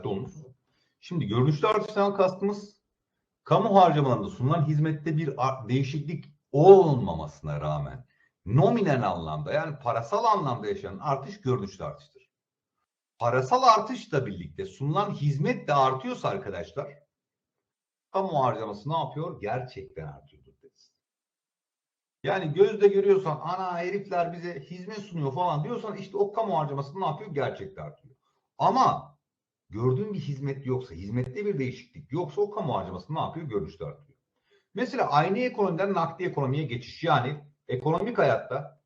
dikkatli olunuz. Şimdi görünüşlü artıştan kastımız kamu harcamalarında sunulan hizmette bir değişiklik olmamasına rağmen nominal anlamda yani parasal anlamda yaşanan artış görünüşlü artıştır. Parasal artışla birlikte sunulan hizmet de artıyorsa arkadaşlar kamu harcaması ne yapıyor? Gerçekten artıyordur deriz. Yani gözde görüyorsan ana herifler bize hizmet sunuyor falan diyorsan işte o kamu harcaması ne yapıyor? Gerçekten artıyor. Ama gördüğün bir hizmet yoksa, hizmette bir değişiklik yoksa o kamu harcaması ne yapıyor? Görünüşte artıyor. Mesela aynı ekonomiden nakdi ekonomiye geçiş yani ekonomik hayatta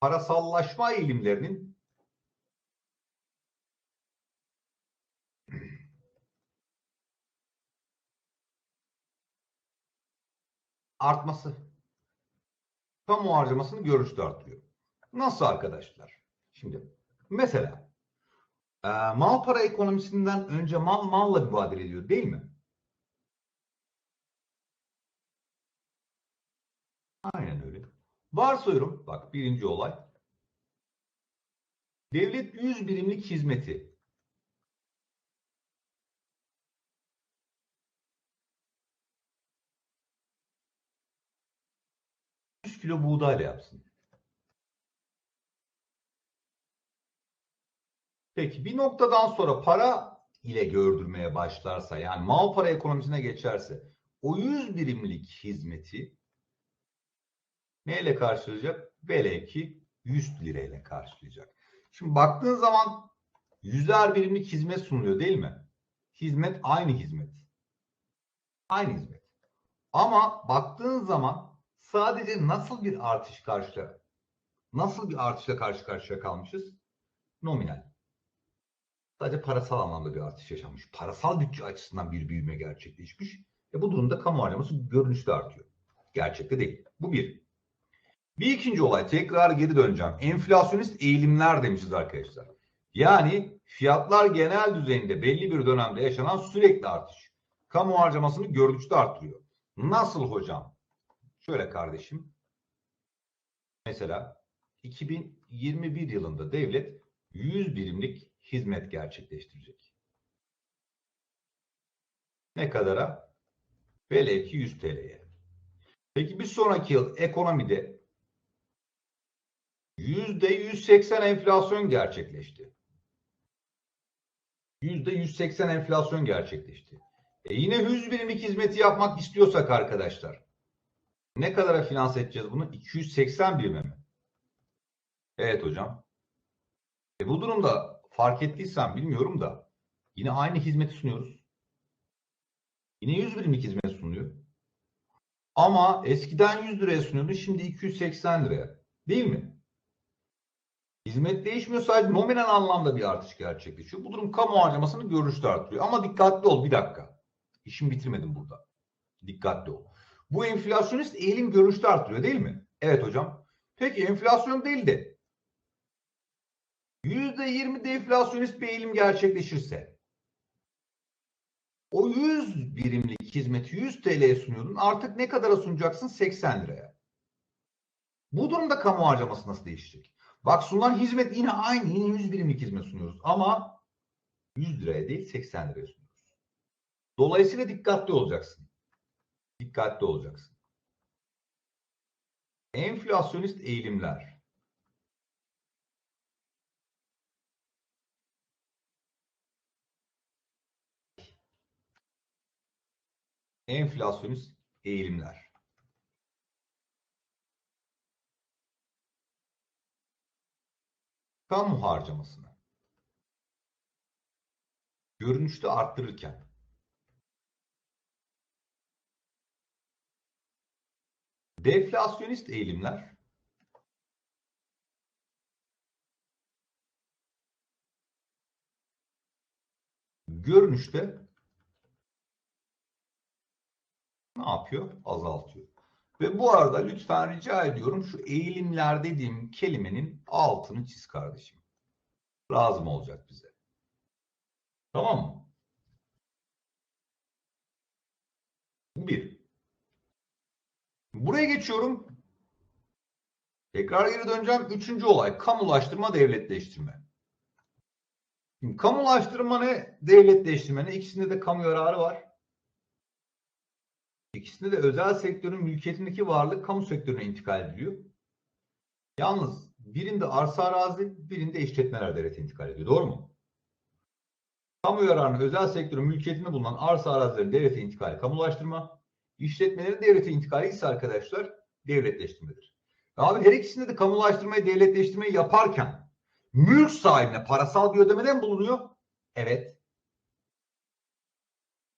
parasallaşma eğilimlerinin artması. Kamu harcamasını görüşte artıyor. Nasıl arkadaşlar? Şimdi mesela e, mal para ekonomisinden önce mal malla mübadele ediyor değil mi? Aynen öyle. Varsayıyorum bak birinci olay. Devlet 100 birimlik hizmeti 100 kilo buğdayla yapsın. Peki bir noktadan sonra para ile gördürmeye başlarsa yani mal para ekonomisine geçerse o 100 birimlik hizmeti neyle karşılayacak? Velev ki 100 lirayla karşılayacak. Şimdi baktığın zaman yüzer birimlik hizmet sunuluyor değil mi? Hizmet aynı hizmet. Aynı hizmet. Ama baktığın zaman sadece nasıl bir artış karşı nasıl bir artışla karşı karşıya kalmışız? Nominal. Sadece parasal anlamda bir artış yaşanmış. Parasal bütçe açısından bir büyüme gerçekleşmiş. E bu durumda kamu harcaması görünüşte artıyor. Gerçekte değil. Bu bir. Bir ikinci olay tekrar geri döneceğim. Enflasyonist eğilimler demişiz arkadaşlar. Yani fiyatlar genel düzeyinde belli bir dönemde yaşanan sürekli artış. Kamu harcamasını görünüşte artırıyor. Nasıl hocam? Şöyle kardeşim. Mesela 2021 yılında devlet 100 birimlik hizmet gerçekleştirecek. Ne kadara? Velev ki 100 TL'ye. Peki bir sonraki yıl ekonomide %180 enflasyon gerçekleşti. %180 enflasyon gerçekleşti. E yine 100 birimlik hizmeti yapmak istiyorsak arkadaşlar ne kadara finanse edeceğiz bunu? 280 birime mi? Evet hocam. E bu durumda fark ettiysen bilmiyorum da yine aynı hizmeti sunuyoruz. Yine 100 birimlik hizmet sunuyor. Ama eskiden 100 liraya sunuyordu şimdi 280 liraya. Değil mi? Hizmet değişmiyor sadece nominal anlamda bir artış gerçekleşiyor. Bu durum kamu harcamasını görüşte artırıyor. Ama dikkatli ol bir dakika. İşimi bitirmedim burada. Dikkatli ol. Bu enflasyonist eğilim görüşte artırıyor değil mi? Evet hocam. Peki enflasyon değil de %20 deflasyonist bir eğilim gerçekleşirse o 100 birimlik hizmeti 100 TL'ye sunuyordun. Artık ne kadara sunacaksın? 80 liraya. Bu durumda kamu harcaması nasıl değişecek? Bak sunulan hizmet yine aynı. Yine 100 birimlik hizmet sunuyoruz. Ama 100 liraya değil 80 liraya sunuyoruz. Dolayısıyla dikkatli olacaksın. Dikkatli olacaksın. Enflasyonist eğilimler. Enflasyonist eğilimler. Kamu harcamasını. Görünüşte arttırırken. Deflasyonist eğilimler. Görünüşte ne yapıyor? Azaltıyor. Ve bu arada lütfen rica ediyorum şu eğilimler dediğim kelimenin altını çiz kardeşim. Lazım olacak bize. Tamam mı? Bir. Buraya geçiyorum. Tekrar geri döneceğim. Üçüncü olay kamulaştırma, devletleştirme. Şimdi kamulaştırma ne? Devletleştirme ne? İkisinde de kamu yararı var. İkisinde de özel sektörün mülkiyetindeki varlık kamu sektörüne intikal ediliyor. Yalnız birinde arsa arazi, birinde işletmeler devlete intikal ediyor. Doğru mu? Kamu yararının özel sektörün mülkiyetinde bulunan arsa arazilerin devlete intikali kamulaştırma, işletmelerin devlete intikali ise arkadaşlar devletleştirmedir. Abi her ikisinde de kamulaştırmayı, devletleştirmeyi yaparken mülk sahibine parasal bir ödemede mi bulunuyor? Evet.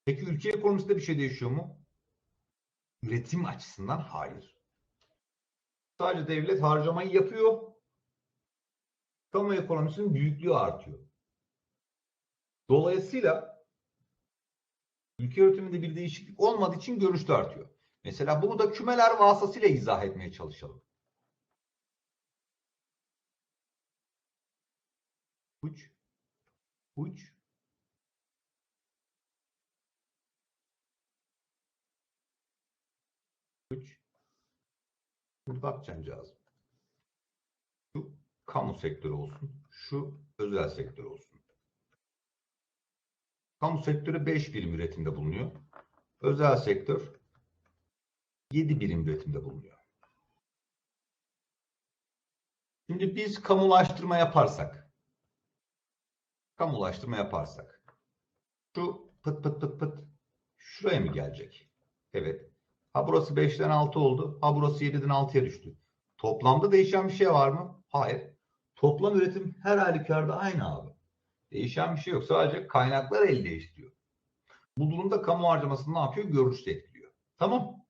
Peki ülke ekonomisinde bir şey değişiyor mu? Üretim açısından hayır. Sadece devlet harcamayı yapıyor. Kamu ekonomisinin büyüklüğü artıyor. Dolayısıyla ülke yönetiminde bir değişiklik olmadığı için görüş de artıyor. Mesela bunu da kümeler vasıtasıyla izah etmeye çalışalım. Uç, uç, uç. Şimdi bakacaksın cihaz. Şu kamu sektörü olsun. Şu özel sektör olsun. Kamu sektörü 5 birim üretimde bulunuyor. Özel sektör 7 birim üretimde bulunuyor. Şimdi biz kamulaştırma yaparsak kamulaştırma yaparsak şu pıt pıt pıt pıt şuraya mı gelecek? Evet. Ha burası 5'ten 6 oldu. Ha burası 7'den 6'ya düştü. Toplamda değişen bir şey var mı? Hayır. Toplam üretim her halükarda aynı abi. Değişen bir şey yok. Sadece kaynaklar el değiştiriyor. Bu durumda kamu harcamasını ne yapıyor? Görünüşte etkiliyor. Tamam.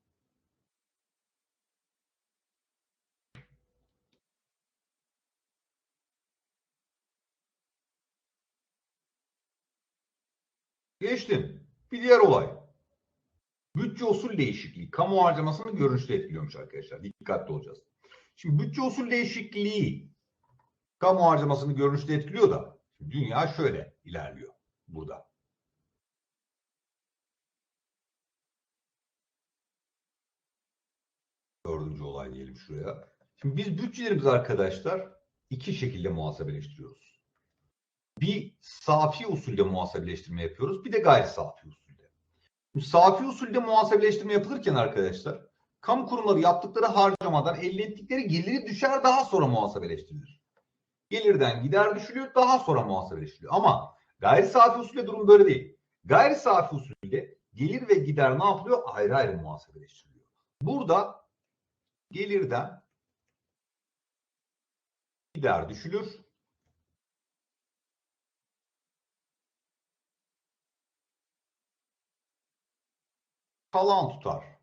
Geçtim. Bir diğer olay. Bütçe usul değişikliği. Kamu harcamasını görünüşte etkiliyormuş arkadaşlar. Dikkatli olacağız. Şimdi bütçe usul değişikliği kamu harcamasını görünüşte etkiliyor da dünya şöyle ilerliyor burada. Dördüncü olay diyelim şuraya. Şimdi biz bütçelerimizi arkadaşlar iki şekilde muhasebeleştiriyoruz. Bir safi usulde muhasebeleştirme yapıyoruz. Bir de gayri safi usulde. Şimdi safi usulde muhasebeleştirme yapılırken arkadaşlar kamu kurumları yaptıkları harcamadan elde ettikleri geliri düşer daha sonra muhasebeleştirilir. Gelirden gider düşülüyor daha sonra muhasebeleştiriliyor. Ama gayri safi usulde durum böyle değil. Gayri safi usulde gelir ve gider ne yapılıyor? Ayrı ayrı muhasebeleştiriliyor. Burada gelirden gider düşülür. Kalan tutar.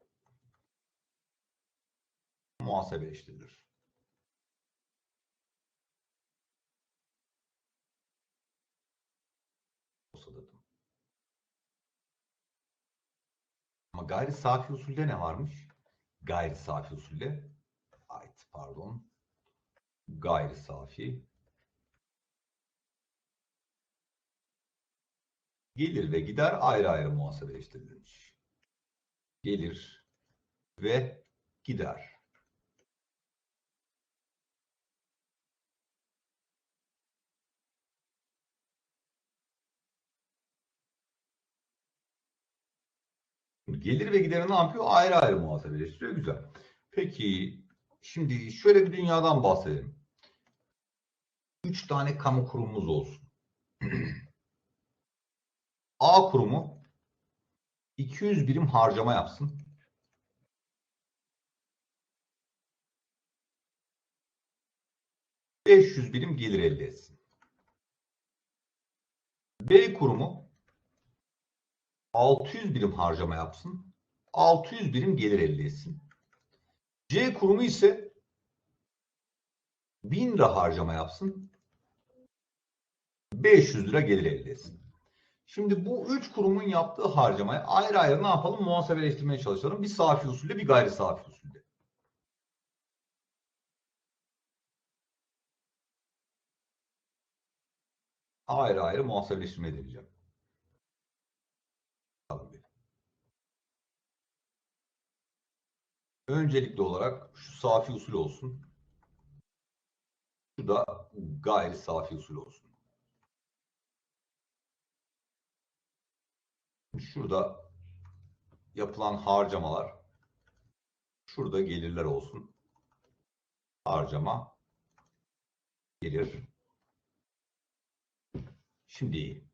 Muhasebeleştirilir. Dedim. Ama gayri safi usulde ne varmış? Gayri safi usulde ait pardon. Gayri safi gelir ve gider ayrı ayrı muhasebeleştirilmiş. Gelir ve gider. Gelir ve gideri ne yapıyor? Ayrı ayrı muhasebeleştiriyor. Güzel. Peki şimdi şöyle bir dünyadan bahsedelim. Üç tane kamu kurumumuz olsun. A kurumu 200 birim harcama yapsın. ...500 birim gelir elde etsin. B kurumu 600 birim harcama yapsın. 600 birim gelir elde etsin. C kurumu ise 1000 lira harcama yapsın. 500 lira gelir elde etsin. Şimdi bu üç kurumun yaptığı harcamayı ayrı ayrı ne yapalım? Muhasebeleştirmeye çalışalım. Bir safi usulde, bir gayri safi usulde. Ayrı ayrı muhasebeleştirme deneyeceğim. Öncelikli olarak şu safi usul olsun. Şu da gayri safi usul olsun. Şimdi şurada yapılan harcamalar şurada gelirler olsun. Harcama gelir. Şimdi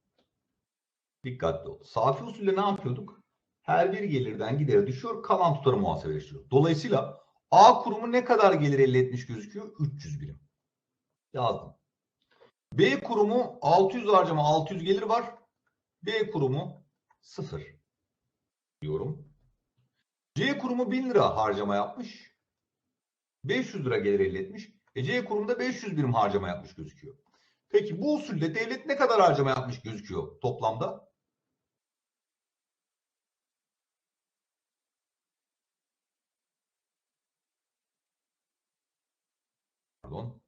dikkatli ol. Safi usulle ne yapıyorduk? Her bir gelirden gideri düşüyor, kalan tutarı muhasebeleştiriyor. Dolayısıyla A kurumu ne kadar gelir elde etmiş gözüküyor? 300 birim. Yazdım. B kurumu 600 harcama 600 gelir var. B kurumu 0 diyorum. C kurumu 1000 lira harcama yapmış. 500 lira gelir elde etmiş. E C kurumda 500 birim harcama yapmış gözüküyor. Peki bu usulde devlet ne kadar harcama yapmış gözüküyor toplamda? Pardon.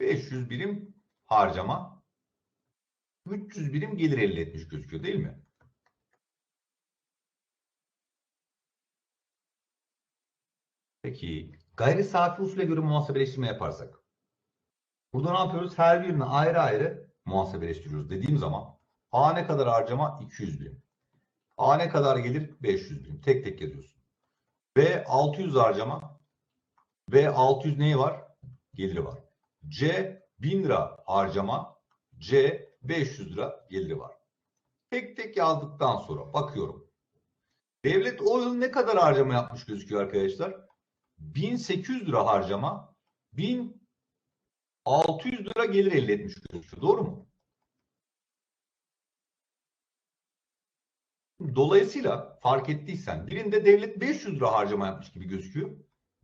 500 birim harcama 300 birim gelir elde etmiş gözüküyor değil mi? Peki gayri safi usule göre muhasebeleştirme yaparsak burada ne yapıyoruz? Her birini ayrı ayrı muhasebeleştiriyoruz dediğim zaman A ne kadar harcama? 200 birim. A ne kadar gelir? 500 birim. Tek tek yazıyorsun. B 600 harcama. B 600 neyi var? Geliri var. C 1000 lira harcama. C 500 lira geliri var. Tek tek yazdıktan sonra bakıyorum. Devlet o yıl ne kadar harcama yapmış gözüküyor arkadaşlar? 1800 lira harcama, 1600 lira gelir elde etmiş gözüküyor. Doğru mu? Dolayısıyla fark ettiysen birinde devlet 500 lira harcama yapmış gibi gözüküyor.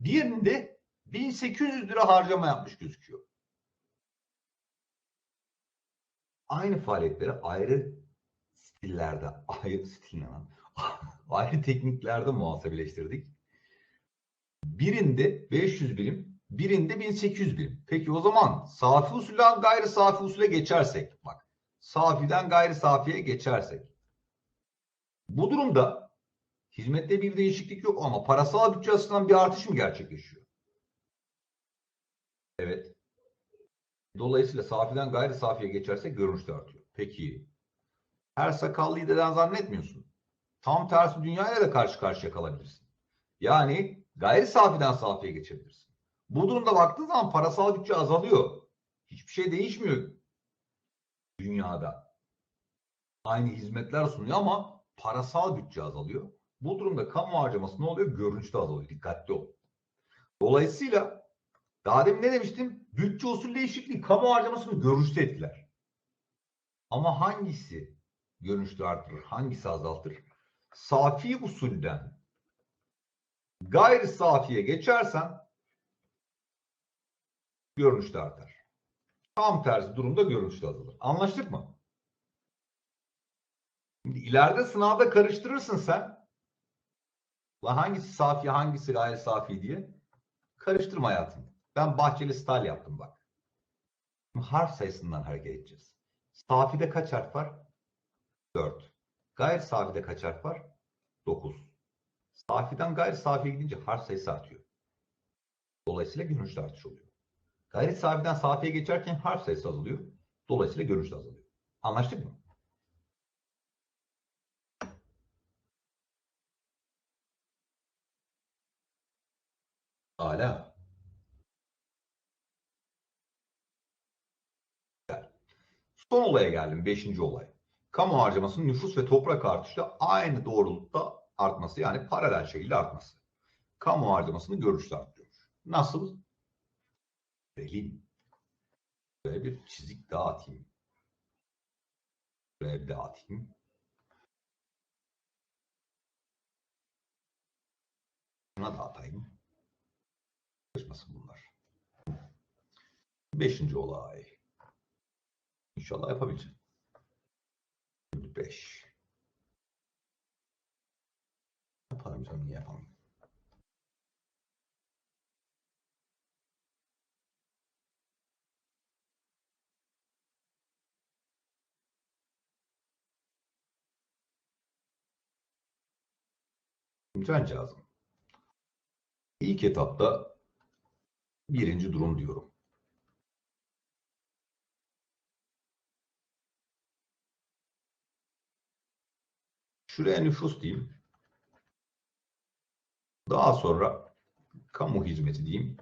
Diğerinde 1800 lira harcama yapmış gözüküyor. Aynı faaliyetleri ayrı stillerde, ayrı stil ayrı tekniklerde muhasebeleştirdik. Birinde 500 birim, birinde 1800 birim. Peki o zaman safi usulden gayri safi usule geçersek, bak safiden gayri safiye geçersek. Bu durumda hizmette bir değişiklik yok ama parasal bütçe açısından bir artış mı gerçekleşiyor? Evet. Dolayısıyla safiden gayri safiye geçersek görünüşte artıyor. Peki her sakallıyı deden zannetmiyorsun. Tam tersi dünyayla da karşı karşıya kalabilirsin. Yani gayri safiden safiye geçebilirsin. Bu durumda baktığın zaman parasal bütçe azalıyor. Hiçbir şey değişmiyor dünyada. Aynı hizmetler sunuyor ama parasal bütçe azalıyor. Bu durumda kamu harcaması ne oluyor? Görünüşte azalıyor. Dikkatli ol. Dolayısıyla daha demin ne demiştim? Bütçe usul değişikliği kamu harcamasını görünüşte etkiler. Ama hangisi görünüşte artırır? Hangisi azaltır? Safi usulden gayri safiye geçersen görünüşte artar. Tam tersi durumda görünüşte azalır. Anlaştık mı? Şimdi ileride sınavda karıştırırsın sen. La hangisi safi hangisi gayri safi diye. Karıştırma hayatım. Ben bahçeli style yaptım bak. Harf sayısından hareket edeceğiz. Safide kaç harf var? 4. Gayri safide kaç harf var? 9. Safiden gayri safiye gidince harf sayısı artıyor. Dolayısıyla görünüşte artış oluyor. Gayri safiden safiye geçerken harf sayısı azalıyor. Dolayısıyla görünüşte azalıyor. Anlaştık mı? Hala. Son olaya geldim. Beşinci olay. Kamu harcamasının nüfus ve toprak artışla aynı doğrultuda artması yani paralel şekilde artması. Kamu harcamasını görüşte artıyor. Nasıl? Verelim. Böyle bir çizik daha atayım. Bir daha atayım. Buna da atayım. Karışmasın bunlar. Beşinci olay. İnşallah yapabileceğim. 5. Yaparım canım niye yapamam? İmtihan cihazım. İlk etapta birinci durum diyorum. Şuraya nüfus diyeyim. Daha sonra kamu hizmeti diyeyim.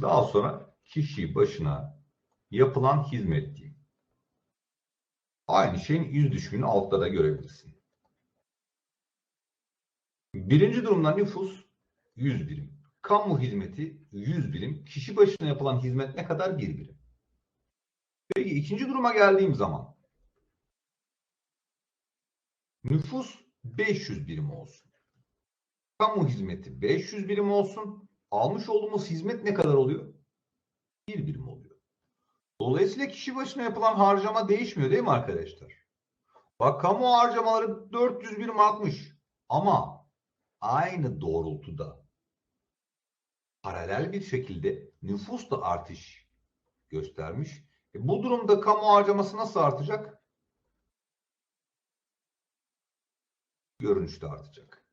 Daha sonra kişi başına yapılan hizmet diyeyim. Aynı şeyin yüz düşümünü altta da görebilirsin. Birinci durumda nüfus 100 birim. Kamu hizmeti 100 birim. Kişi başına yapılan hizmet ne kadar? 1 birim. Peki ikinci duruma geldiğim zaman nüfus 500 birim olsun. Kamu hizmeti 500 birim olsun. Almış olduğumuz hizmet ne kadar oluyor? 1 birim oluyor. Dolayısıyla kişi başına yapılan harcama değişmiyor değil mi arkadaşlar? Bak kamu harcamaları 400 birim artmış. Ama aynı doğrultuda paralel bir şekilde nüfus da artış göstermiş. E bu durumda kamu harcaması nasıl artacak? Görünüşte artacak.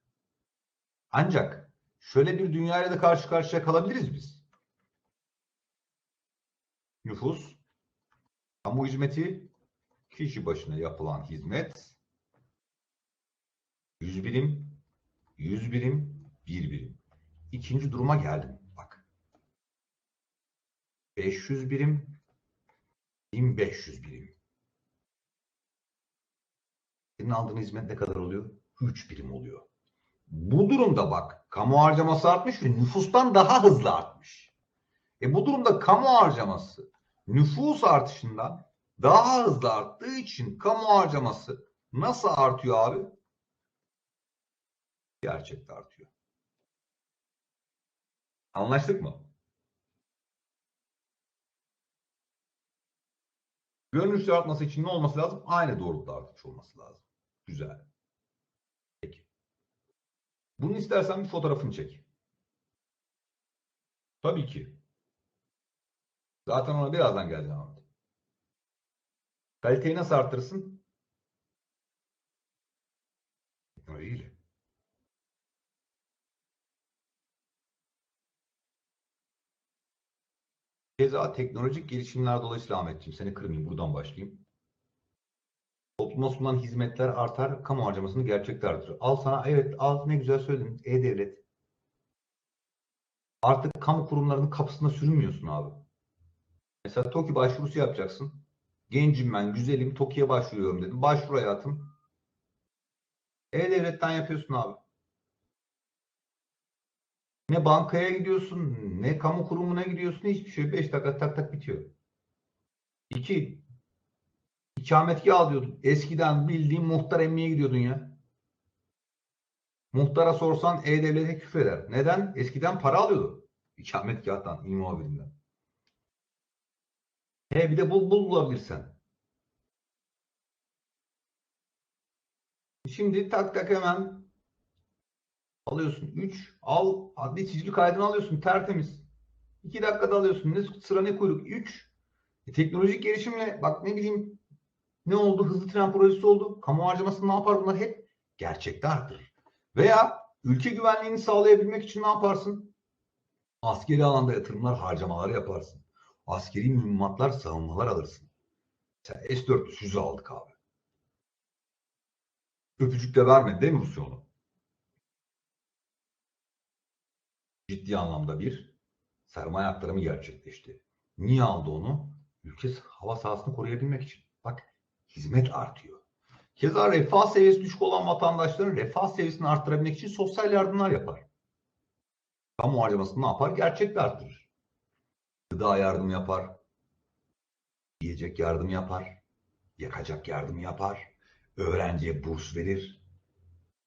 Ancak şöyle bir dünyayla da karşı karşıya kalabiliriz biz. Nüfus, kamu hizmeti, kişi başına yapılan hizmet 100 birim, 100 birim, 1 birim. İkinci duruma geldim. Bak. 500 birim, 1500 birim. Senin aldığın hizmet ne kadar oluyor? 3 birim oluyor. Bu durumda bak kamu harcaması artmış ve nüfustan daha hızlı artmış. E bu durumda kamu harcaması nüfus artışından daha hızlı arttığı için kamu harcaması nasıl artıyor abi? Gerçekte artıyor. Anlaştık mı? Görünüşte artması için ne olması lazım? Aynı doğrultuda artış olması lazım. Güzel. Peki. Bunu istersen bir fotoğrafını çek. Tabii ki. Zaten ona birazdan geleceğim Ahmet. Kaliteyi nasıl arttırırsın? Teknolojiyle. Keza teknolojik gelişimler dolayısıyla Ahmetciğim seni kırmayayım buradan başlayayım. Topluma sunulan hizmetler artar, kamu harcamasını gerçekte. Al sana evet al ne güzel söyledin e-devlet. Artık kamu kurumlarının kapısına sürünmüyorsun abi. Mesela TOKİ başvurusu yapacaksın. Gencim ben, güzelim, TOKİ'ye başvuruyorum dedim. Başvur hayatım. E-Devlet'ten yapıyorsun abi. Ne bankaya gidiyorsun, ne kamu kurumuna gidiyorsun, hiçbir şey. 5 dakika tak tak bitiyor. 2. İkametgah alıyordun. Eskiden bildiğin muhtar emmiye gidiyordun ya. Muhtara sorsan E-Devlet'e küfreder. Neden? Eskiden para alıyordu. İkametgahtan, imamirinden. He bir de bul bul bulabilirsen. Şimdi tak tak hemen alıyorsun. 3 al adli sicil kaydını alıyorsun tertemiz. 2 dakikada alıyorsun. Ne sıra ne kuyruk. 3 e, teknolojik gelişimle bak ne bileyim ne oldu? Hızlı tren projesi oldu. Kamu harcamasını ne yapar bunlar? Hep gerçekte arttırır. Veya ülke güvenliğini sağlayabilmek için ne yaparsın? Askeri alanda yatırımlar, harcamalar yaparsın. Askeri mühimmatlar, savunmalar alırsın. Mesela S-400 füze aldık abi. Öpücük de vermedi değil mi Rusya onu? Ciddi anlamda bir sermaye aktarımı gerçekleşti. Niye aldı onu? Ülke hava sahasını koruyabilmek için. Hizmet artıyor. Keza refah seviyesi düşük olan vatandaşların refah seviyesini arttırabilmek için sosyal yardımlar yapar. Kamu harcamasını ne yapar? Gerçekte arttırır. Gıda yardım yapar. Yiyecek yardım yapar. Yakacak yardım yapar. Öğrenciye burs verir.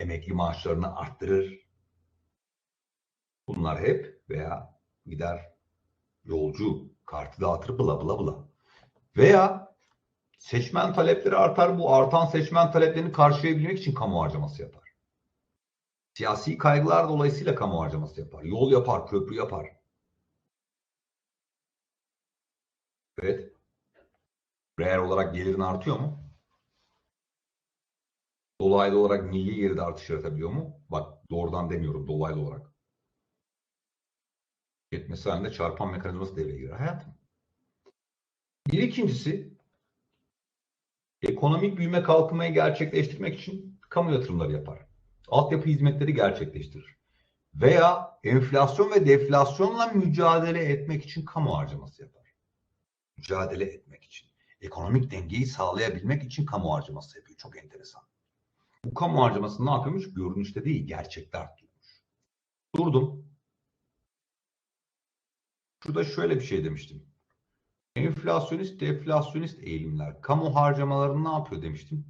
Emekli maaşlarını arttırır. Bunlar hep veya gider yolcu kartı dağıtır bla bla bla. Veya seçmen talepleri artar. Bu artan seçmen taleplerini karşılayabilmek için kamu harcaması yapar. Siyasi kaygılar dolayısıyla kamu harcaması yapar. Yol yapar, köprü yapar. Evet. Reel olarak gelirin artıyor mu? Dolaylı olarak milli geride artış yaratabiliyor mu? Bak doğrudan demiyorum dolaylı olarak. Yetmesi halinde çarpan mekanizması devreye girer hayatım. Bir ikincisi ekonomik büyüme kalkınmayı gerçekleştirmek için kamu yatırımları yapar. Altyapı hizmetleri gerçekleştirir. Veya enflasyon ve deflasyonla mücadele etmek için kamu harcaması yapar. Mücadele etmek için. Ekonomik dengeyi sağlayabilmek için kamu harcaması yapıyor. Çok enteresan. Bu kamu harcaması ne yapıyormuş? Görünüşte değil, gerçekte arttırıyormuş. Durdum. Şurada şöyle bir şey demiştim. Enflasyonist, deflasyonist eğilimler. Kamu harcamalarını ne yapıyor demiştim?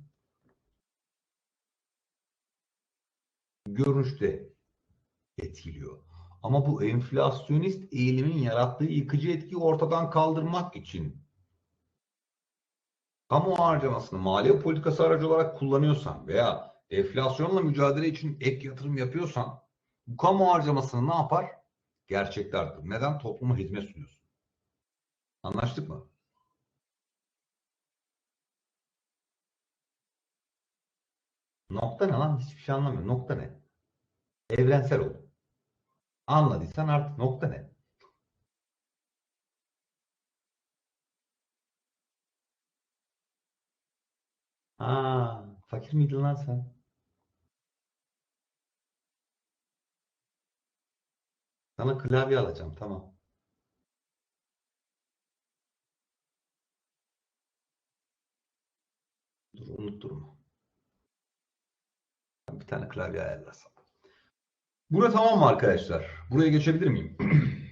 Görünüşte etkiliyor. Ama bu enflasyonist eğilimin yarattığı yıkıcı etkiyi ortadan kaldırmak için kamu harcamasını maliye politikası aracı olarak kullanıyorsan veya enflasyonla mücadele için ek yatırım yapıyorsan bu kamu harcamasını ne yapar? Gerçekte arttırır. Neden? Topluma hizmet sunuyorsun. Anlaştık mı? Nokta ne lan? Hiçbir şey anlamıyorum. Nokta ne? Evrensel ol. Anladıysan artık nokta ne? Ha, fakir miydin lan sen? Sana klavye alacağım tamam. Dur unutturma. Bir tane klavye ayarlasam. Bura tamam mı arkadaşlar? Buraya geçebilir miyim?